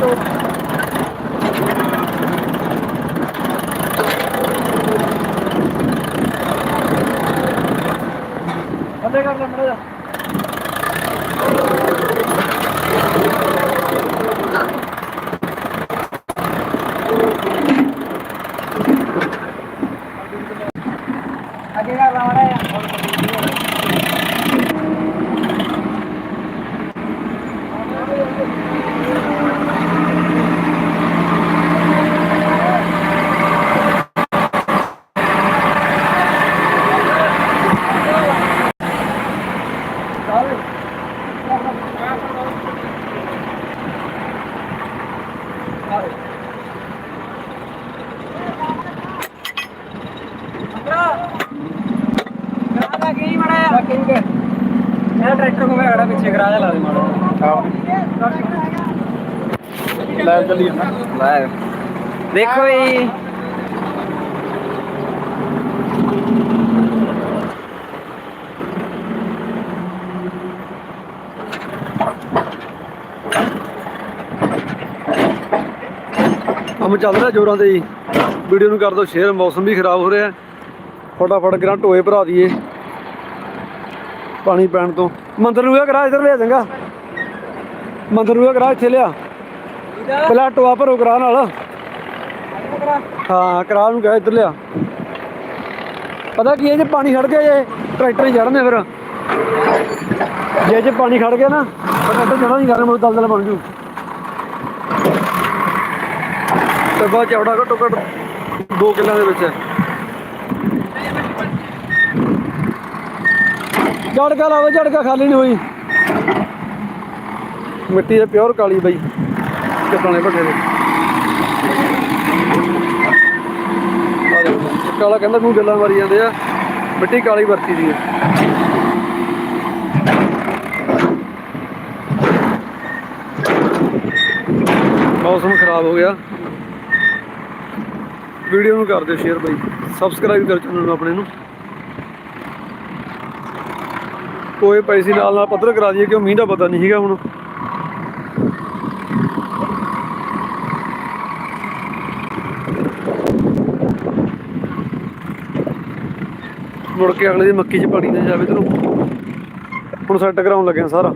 ਦੋ। ਬੰਦੇ ਕਰ ਲੈ ਮੜਾ ਟਰੈਕਟਰ ਖੜਾ ਪਿੱਛੇ ਲਾ ਦੇ ਮਾੜਾ ਚੱਲੀ ਨਾ। ਦੇਖੋ ਜੀ। ਕੰਮ ਚੱਲ ਰਿਹਾ ਜੋਰਾਂ ਤੇ ਜੀ। ਵੀਡੀਓ ਨੂੰ ਕਰ ਦਿਓ ਸ਼ੇਅਰ ਮੌਸਮ ਵੀ ਖਰਾਬ ਹੋ ਰਿਹਾ। ਫਟਾਫਟ ਕਰਾਂ ਟੋਏ ਭਰਾ ਦਈਏ ਪਾਣੀ ਪੈਣ ਤੋਂ। ਮੰਦਰ ਨੂੰ ਇਹ ਕਰਾ ਇੱਧਰ ਲਿਆ ਚੰਗਾ। ਮੰਦਰ ਨੂੰ ਇਹ ਕਰਾ ਇੱਥੇ ਲਿਆ। ਪਹਿਲਾਂ ਟੋਆ ਭਰੋ ਕਰਾ ਨਾਲ। ਹਾਂ ਕਰਾ ਨੂੰ ਕਹਿ ਇੱਧਰ ਲਿਆ। ਪਤਾ ਕੀ ਹੈ ਜੇ ਪਾਣੀ ਖੜ ਗਿਆ ਜੇ ਟਰੈਕਟਰ ਹੀ ਚੜਨੇ ਫਿਰ। ਜੇ ਜੇ ਪਾਣੀ ਖੜ ਗਿਆ ਨਾ ਟਰੈਕਟਰ ਚੜਾ ਨਹੀਂ ਕਰਨਾ ਮੈਨੂੰ ਦਲਦਲ ਬਣ ਜੂ। ਤੇ ਬਾਅਦ ਚੌੜਾ ਘੱਟੋ ਘੱਟ 2 ਕਿੱਲਿਆਂ ਦੇ ਵਿੱਚ। ਹੈ ਝੜਕਾ ਲਾਵੇ ਝੜਕਾ ਖਾਲੀ ਨਹੀਂ ਹੋਈ। ਮਿੱਟੀ ਦੇ ਪਿਓਰ ਕਾਲੀ ਬਈ ਚੱਟਾਣੇ ਭੱਟੇ ਦੇ ਕਾਲਾ ਕਹਿੰਦਾ ਨੂੰ ਗੱਲਾਂ ਮਾਰੀ ਜਾਂਦੇ ਆ, ਮਿੱਟੀ ਕਾਲੀ ਵਰਤੀ ਦੀ ਹੈ ਮੌਸਮ ਖਰਾਬ ਹੋ ਗਿਆ। ਵੀਡੀਓ ਨੂੰ ਕਰ ਦਿਓ ਸ਼ੇਅਰ ਬਾਈ। ਸਬਸਕ੍ਰਾਈਬ ਕਰ ਚੈਨਲ ਨੂੰ ਆਪਣੇ ਨੂੰ। ਕੋਈ ਪੈਸੇ ਨਾਲ ਨਾਲ ਪੱਧਰ ਕਰਾ ਦਈਏ ਕਿਉਂ ਮੀਂਹ ਦਾ ਪਤਾ ਨਹੀਂ ਹੈਗਾ ਹੁਣ। ਮੁੜ ਕੇ ਅਗਲੇ ਦੀ ਮੱਕੀ 'ਚ ਪਾਣੀ ਨਾ ਜਾਵੇ ਤੈਨੂੰ। ਹੁਣ ਸੈੱਟ ਕਰਾਉਣ ਲੱਗਿਆ ਸਾਰਾ।